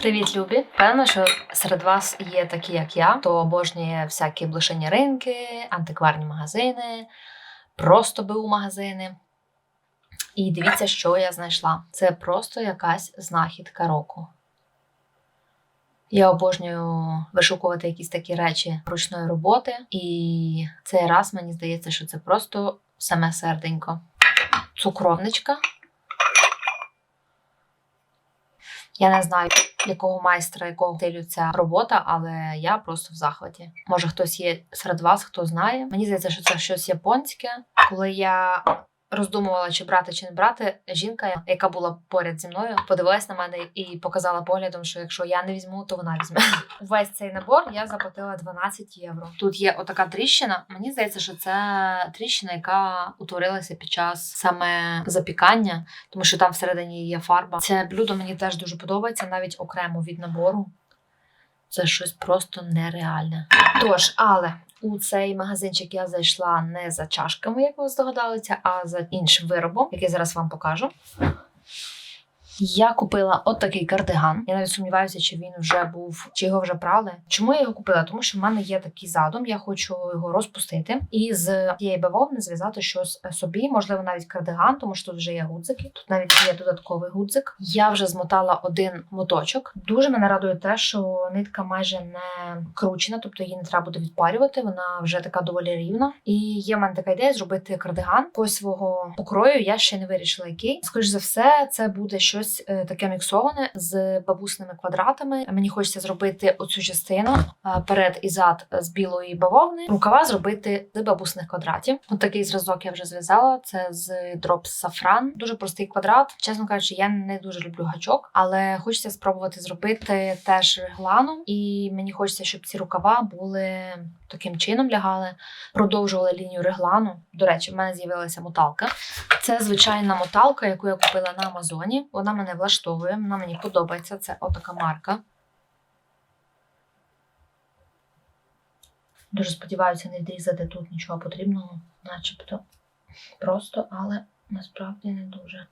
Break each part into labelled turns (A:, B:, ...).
A: Привіт, любі! Певно, що серед вас є такі, як я, хто обожнює всякі блошині ринки, антикварні магазини, просто БУ магазини. І дивіться, що я знайшла. Це просто якась знахідка року. Я обожнюю вишукувати якісь такі речі ручної роботи, і цей раз мені здається, що це просто саме серденько. Цукровничка. Я не знаю, якого майстра, якого стилю ця робота, але я просто в захваті. Може, хтось є серед вас, хто знає. Мені здається, що це щось японське. Коли я роздумувала, чи брати, чи не брати, жінка, яка була поряд зі мною, подивилась на мене і показала поглядом, що якщо я не візьму, то вона візьме. Весь цей набор я заплатила 12 євро. Тут є отака тріщина. Мені здається, що це тріщина, яка утворилася під час саме запікання, тому що там всередині є фарба. Це блюдо мені теж дуже подобається, навіть окремо від набору. Це щось просто нереальне. Тож, але у цей магазинчик я зайшла не за чашками, як ви здогадалися, а за іншим виробом, який зараз вам покажу. Я купила от такий кардиган. Я навіть сумніваюся, чи він вже був, чи його вже прали. Чому я його купила? Тому що в мене є такий задум, я хочу його розпустити і з цієї бавовни зв'язати щось собі, можливо, навіть кардиган, тому що тут вже є гудзики. Тут навіть є додатковий гудзик. Я вже змотала один моточок. Дуже мене радує те, що нитка майже не кручена, тобто її не треба буде відпарювати. Вона вже така доволі рівна. І є в мене така ідея зробити кардиган по свого покрою. Я ще не вирішила, який. Скоріш за все, це буде щось е, таке міксоване з бабусними квадратами. Мені хочеться зробити оцю частину е, перед і зад з білої бавовни. Рукава зробити з бабусних квадратів. От такий зразок я вже зв'язала. Це з Drops Safran. Дуже простий квадрат. Чесно кажучи, я не дуже люблю гачок, але хочеться спробувати зробити теж регланом. І мені хочеться, щоб ці рукава були таким чином лягали, продовжували лінію реглану. До речі, в мене з'явилася моталка. Це звичайна моталка, яку я купила на Амазоні. Вона мене влаштовує, вона мені подобається. Це отака марка. Дуже сподіваюся, не відрізати тут нічого потрібного, начебто просто, але насправді не дуже.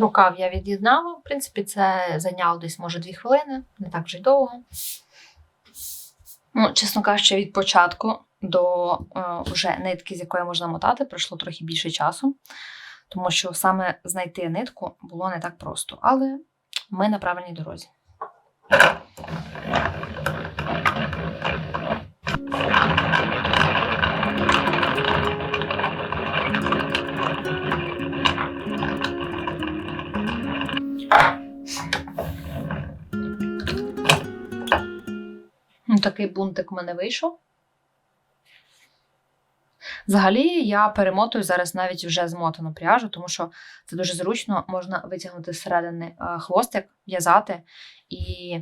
A: Рукав я від'єднала. В принципі, це зайняло десь, може, дві хвилини, не так вже й довго. Ну, чесно кажучи, від початку до е, вже нитки, з якої можна мотати, пройшло трохи більше часу, тому що саме знайти нитку було не так просто. Але ми на правильній дорозі. Такий бунтик в мене вийшов. Взагалі, я перемотую зараз навіть вже змотану пряжу, тому що це дуже зручно, можна витягнути зсередини е, хвостик, в'язати, і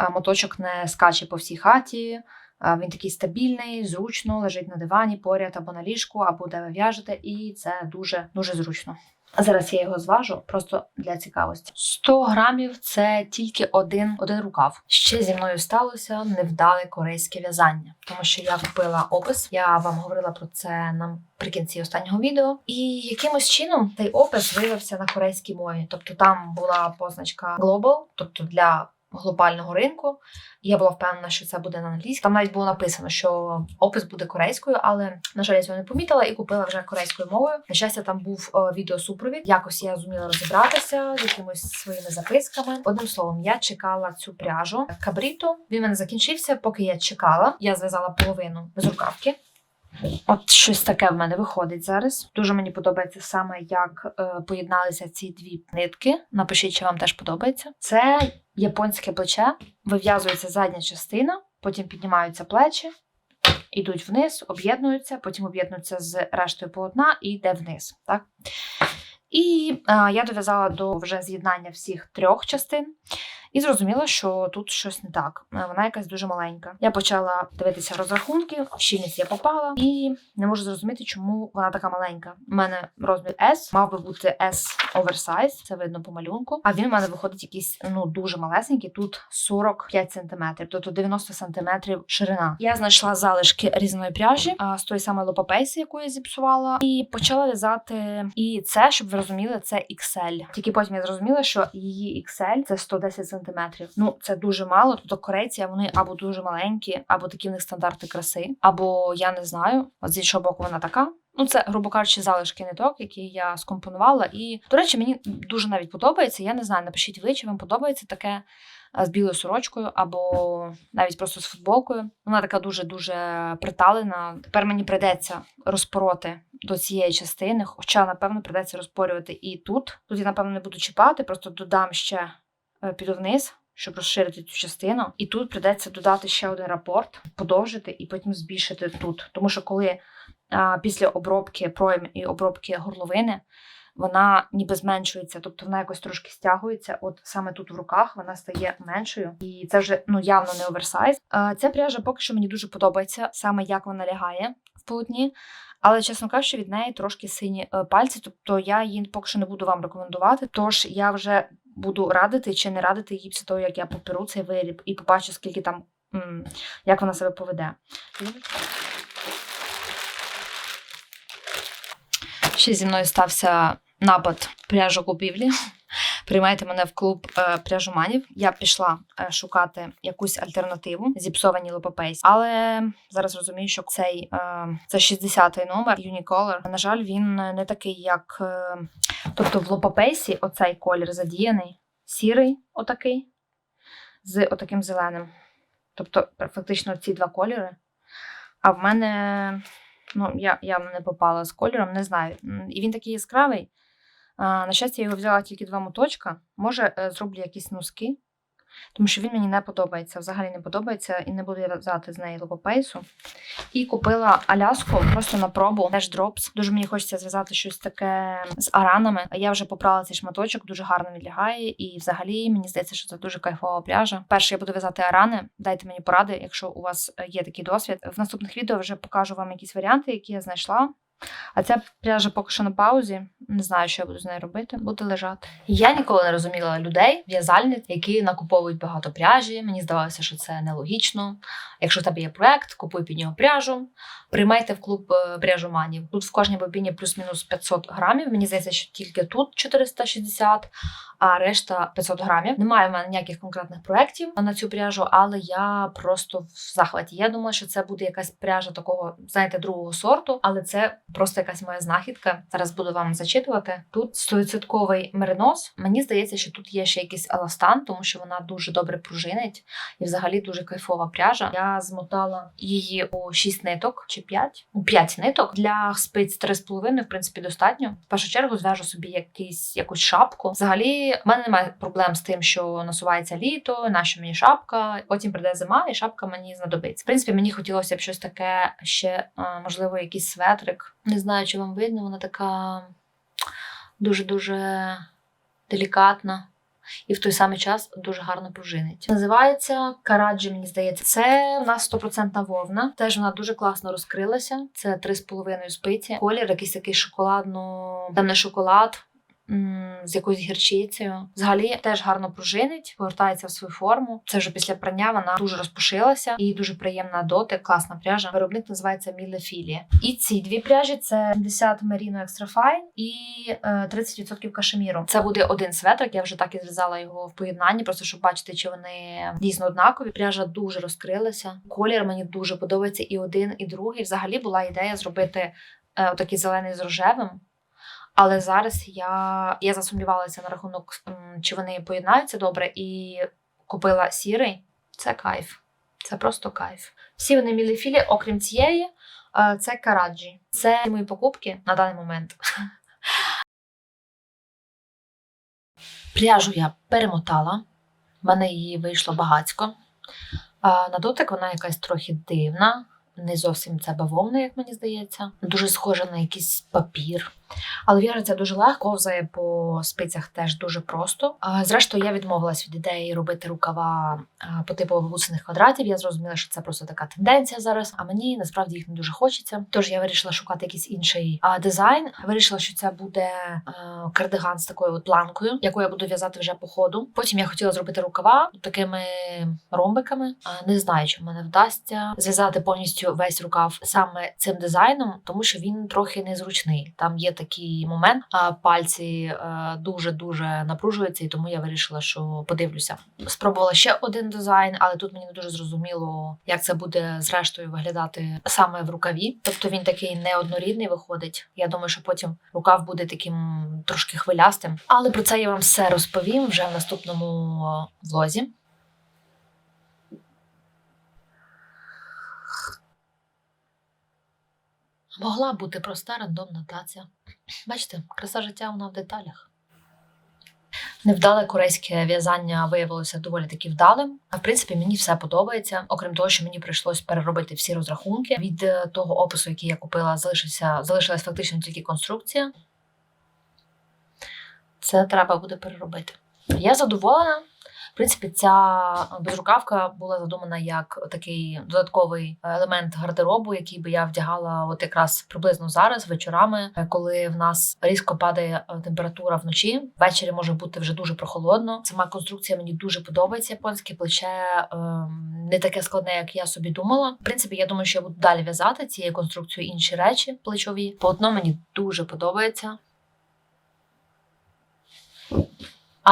A: е, моточок не скаче по всій хаті. Е, Він такий стабільний, зручно, лежить на дивані поряд або на ліжку, або де ви в'яжете, і це дуже дуже зручно. А зараз я його зважу просто для цікавості. 100 грамів це тільки один, один рукав. Ще зі мною сталося невдале корейське в'язання, тому що я купила опис. Я вам говорила про це наприкінці останнього відео. І якимось чином цей опис виявився на корейській мові. Тобто там була позначка Global, тобто для глобального ринку. Я була впевнена, що це буде на англійській. Там навіть було написано, що опис буде корейською, але на жаль, я цього не помітила і купила вже корейською мовою. На щастя, там був е, відеосупровід. Якось я зуміла розібратися з якимись своїми записками. Одним словом, я чекала цю пряжу Кабріто. Він мене закінчився. Поки я чекала, я зв'язала половину без рукавки. От щось таке в мене виходить зараз. Дуже мені подобається саме, як е, поєдналися ці дві нитки. Напишіть, чи вам теж подобається. Це японське плече, вив'язується задня частина, потім піднімаються плечі, йдуть вниз, об'єднуються, потім об'єднуються з рештою полотна і йде вниз. Так? І е, я дов'язала до вже з'єднання всіх трьох частин. І зрозуміла, що тут щось не так. Е, Вона якась дуже маленька. Я почала дивитися розрахунки, в щільність я попала, і не можу зрозуміти, чому вона така маленька. У мене розмір S, мав би бути S oversize, це видно по малюнку. А він у мене виходить якийсь ну дуже малесенький. Тут 45 см, тобто 90 см ширина. Я знайшла залишки різної пряжі з тої самої лопапейси, яку я зіпсувала, і почала в'язати. І це, щоб ви розуміли, це XL. Тільки потім я зрозуміла, що її XL це 110 см. Ну це дуже мало. Тобто корейці вони або дуже маленькі, або такі в них стандарти краси, або я не знаю. От з іншого боку, вона така. Ну, це, грубо кажучи, залишки ниток, які я скомпонувала. І, до речі, мені дуже навіть подобається. Я не знаю, напишіть ви, чи вам подобається таке з білою сорочкою, або навіть просто з футболкою. Вона така дуже-дуже приталена. Тепер мені прийдеться розпороти до цієї частини, хоча, напевно, прийдеться розпорювати і тут. Тут я, напевно, не буду чіпати, просто додам ще піду вниз. Щоб розширити цю частину, і тут прийдеться додати ще один рапорт, подовжити і потім збільшити тут. Тому що коли а, після обробки пройм і обробки горловини вона ніби зменшується, тобто вона якось трошки стягується. От саме тут в руках вона стає меншою, і це вже ну явно не оверсайз. Ця пряжа поки що мені дуже подобається, саме як вона лягає в полотні. Але, чесно кажучи, від неї трошки сині е, пальці, тобто я її поки що не буду вам рекомендувати. Тож я вже буду радити чи не радити її після того, як я поперу цей виріб і побачу, скільки там, як вона себе поведе. Ще зі мною стався напад пляжу купівлі. Приймайте мене в клуб е, пряжуманів. Я пішла е, шукати якусь альтернативу зіпсовані лопапейс. Але зараз розумію, що цей е, це 60-й номер Unicolor. На жаль, він не такий, як е, тобто в лопапейсі оцей колір задіяний, сірий, отакий, з отаким зеленим. Тобто, фактично ці два кольори. А в мене ну, я явно не попала з кольором, не знаю. І він такий яскравий. На щастя, я його взяла тільки два моточка. Може, е, зроблю якісь носки, тому що він мені не подобається. Взагалі не подобається, і не буду я взяти з неї лопопейсу. І купила Аляску просто на пробу, теж дропс. Дуже мені хочеться зв'язати щось таке з аранами. Я вже попрала цей шматочок, дуже гарно відлягає. І взагалі мені здається, що це дуже кайфова пряжа. Перше я буду в'язати арани. Дайте мені поради, якщо у вас е, є такий досвід. В наступних відео вже покажу вам якісь варіанти, які я знайшла. А ця пряжа поки що на паузі. Не знаю, що я буду з нею робити. Буде лежати. Я ніколи не розуміла людей, в'язальниць, які накуповують багато пряжі. Мені здавалося, що це нелогічно. Якщо в тебе є проект, купуй під нього пряжу. Приймайте в клуб е, пряжуманів. Тут в кожній бобіні плюс-мінус 500 грамів. Мені здається, що тільки тут 460, а решта 500 грамів. Немає в мене ніяких конкретних проєктів на цю пряжу, але я просто в захваті. Я думала, що це буде якась пряжа такого, знаєте, другого сорту, але це просто якась моя знахідка. Зараз буду вам зачитувати. Тут 100% меринос. Мені здається, що тут є ще якийсь еластан, тому що вона дуже добре пружинить і взагалі дуже кайфова пряжа. Я змотала її у 6 ниток чи 5? У 5 ниток. Для спиць 3,5, в принципі, достатньо. В першу чергу зв'яжу собі якийсь, якусь шапку. Взагалі, в мене немає проблем з тим, що насувається літо, нащо мені шапка. Потім прийде зима, і шапка мені знадобиться. В принципі, мені хотілося б щось таке ще, можливо, якийсь светрик. Не знаю, чи вам видно, вона така дуже-дуже делікатна. І в той самий час дуже гарно пружинить. Називається Караджі, мені здається. Це в нас 100% вовна. Теж вона дуже класно розкрилася. Це 3,5 спиці. Колір якийсь такий шоколадно, темний шоколад. З якоюсь гірчицею. Взагалі теж гарно пружинить, повертається в свою форму. Це вже після прання вона дуже розпушилася і дуже приємна дотик, класна пряжа. Виробник називається Мілефілія. І ці дві пряжі це 70 Merino Extra Fine і е, 30% кашеміру. Це буде один светрик. Я вже так і зв'язала його в поєднанні, просто щоб бачити, чи вони дійсно однакові. Пряжа дуже розкрилася. Колір мені дуже подобається і один, і другий. Взагалі була ідея зробити е, такий зелений з рожевим. Але зараз я, я засумнівалася на рахунок, чи вони поєднаються добре, і купила сірий. Це кайф. Це просто кайф. Всі вони міліфілі, окрім цієї, е, це караджі. Це мої покупки на даний момент. Пряжу я перемотала. В мене її вийшло багацько. На дотик вона якась трохи дивна, не зовсім це бавовна, як мені здається. Дуже схоже на якийсь папір. Але в'яжеться дуже легко, ковзає по спицях теж дуже просто. Зрештою, я відмовилась від ідеї робити рукава по типу бабусиних квадратів. Я зрозуміла, що це просто така тенденція зараз. А мені насправді їх не дуже хочеться. Тож я вирішила шукати якийсь інший дизайн. Вирішила, що це буде кардиган з такою от планкою, яку я буду в'язати вже по ходу. Потім я хотіла зробити рукава такими ромбиками. Не знаю, чи в мене вдасться зв'язати повністю весь рукав саме цим дизайном, тому що він трохи незручний. Там є такий момент, а пальці дуже дуже напружуються, і тому я вирішила, що подивлюся. Спробувала ще один дизайн, але тут мені не дуже зрозуміло, як це буде зрештою виглядати саме в рукаві. Тобто він такий неоднорідний виходить. Я думаю, що потім рукав буде таким трошки хвилястим. Але про це я вам все розповім вже в наступному е, влозі. Могла бути проста рандомна таця. Бачите, краса життя вона в деталях. Невдале корейське в'язання виявилося доволі таки вдалим. А в принципі, мені все подобається. Окрім того, що мені прийшлось переробити всі розрахунки. Від е, того опису, який я купила, залишився залишилась фактично тільки конструкція. Це треба буде переробити. Я задоволена. Принципі, ця безрукавка була задумана як такий додатковий елемент гардеробу, який би я вдягала от якраз приблизно зараз, вечорами, коли в нас різко падає е, температура вночі. Ввечері може бути вже дуже прохолодно. Сама конструкція мені дуже подобається. Японське плече ем, не таке складне, як я собі думала. В принципі, я думаю, що я буду далі в'язати цією конструкцією інші речі плечові. Полотно мені дуже подобається.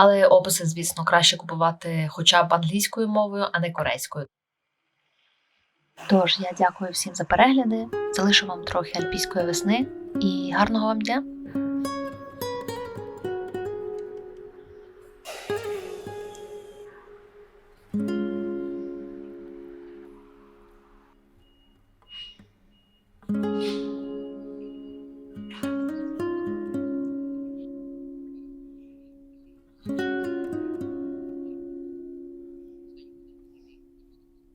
A: Але описи, звісно, краще купувати хоча б англійською мовою, а не корейською. Тож я дякую всім за перегляди. Залишу вам трохи альпійської весни і гарного вам дня!